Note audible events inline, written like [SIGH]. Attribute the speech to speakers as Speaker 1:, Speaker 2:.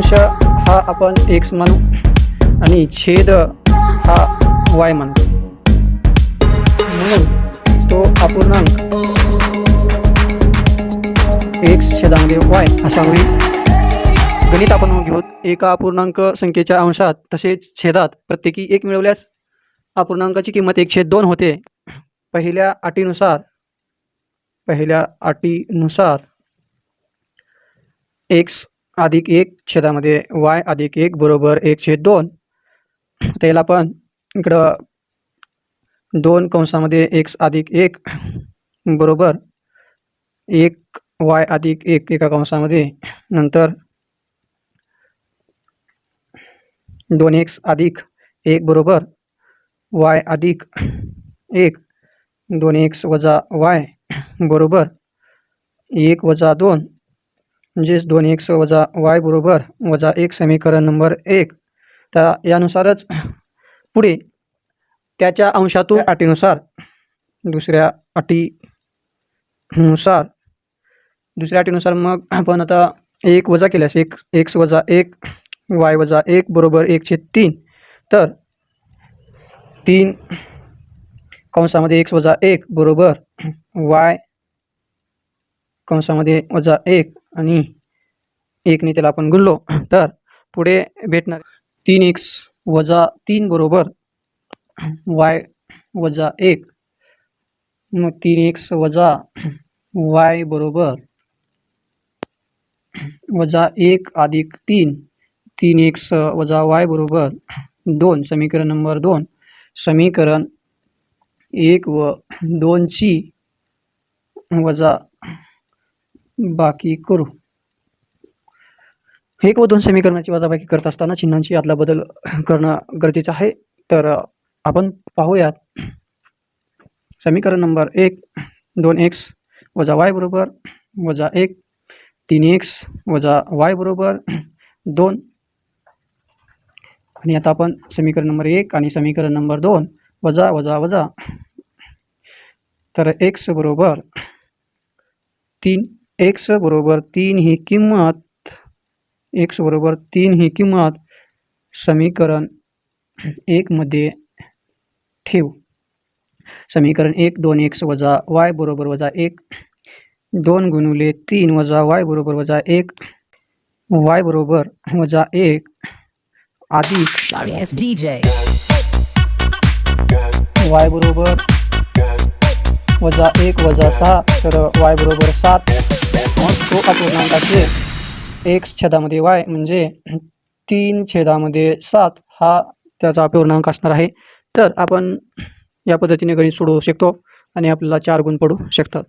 Speaker 1: अंश हा आपण एक्स मानू आणि छेद हा वाय मानू म्हणून तो अपूर्णांक एक्स छेदामध्ये वाय असा होईल. गणित आपण घेऊ एका अपूर्णांक संख्येच्या अंशात तसेच छेदात प्रत्येकी एक मिळवल्यास अपूर्णांकाची किंमत एक छेद दोन होते. पहिल्या अटीनुसार पहिल्या अटीनुसार एक्स अधिक एक छेदामध्ये वाय अधिक एक बरोबर एक छेद दोन. त्याला पण इकडं दोन कंसामध्ये एक्स अधिक एक बरोबर एक वाय अधिक एक एका कंसामध्ये. नंतर दोन एक्स अधिक एक बरोबर वाय अधिक एक. दोन एक्स वजा वाय बरोबर एक वजा दोन. म्हणजेच दोन एक्स वजा वाय बरोबर वजा एक समीकरण नंबर एक. त्या यानुसारच पुढे त्याच्या अंशातून अटीनुसार दुसऱ्या अटीनुसार दुसऱ्या अटीनुसार मग आपण आता एक वजा केल्यास एक एक्स वजा एक वाय वजा एक बरोबर एकशे तीन. तर तीन कंसामध्ये एक्स वजा एक बरोबर वाय कंसामध्ये वजा एक आणि एकने त्याला आपण गुणलो तर पुढे भेटणार तीन एक्स वजा तीन बरोबर वाय वजा एक. मग तीन एक्स वजा वाय बरोबर वजा एक अधिक तीन. तीन एक्स वजा वाय बरोबर दोन. समीकरण नंबर दोन. समीकरण एक व दोनची वजा बाकी करू. एक व दोन समीकरणाची वजाबाकी करत असताना चिन्हांची यातला बदल [CLEARS THROAT] करणं गरजेचं आहे. तर आपण पाहूयात. समीकरण नंबर एक दोन एक्स वजा वाय बरोबर वजा एक तीन एक्स वजा वाय बरोबर [CLEARS THROAT] दोन. आणि आता आपण समीकरण नंबर एक आणि समीकरण नंबर दोन वजा वजा वजा. तर एक्स बरोबर तीन एक्स बरोबर तीन ही किंमत एक्स बरोबर तीन ही किंमत समीकरण एकमध्ये ठेवू समीकरण एक दोन एक्स वजा वाय बरोबर वजा एक दोन गुणुले तीन वजा वाय बरोबर वजा एक वाय बरोबर वजा एक अधिक. वाय बरोबर वजा एक वजा सहा तर वाय बरोबर सात तो अपूर्णांक असेल एक्स छेदामध्ये वाय म्हणजे तीन छेदामध्ये सात हा त्याचा अपूर्णांक असणार आहे. तर आपण या पद्धतीने गणित सोडवू शकतो आणि आपल्याला चार गुण पडू शकतात.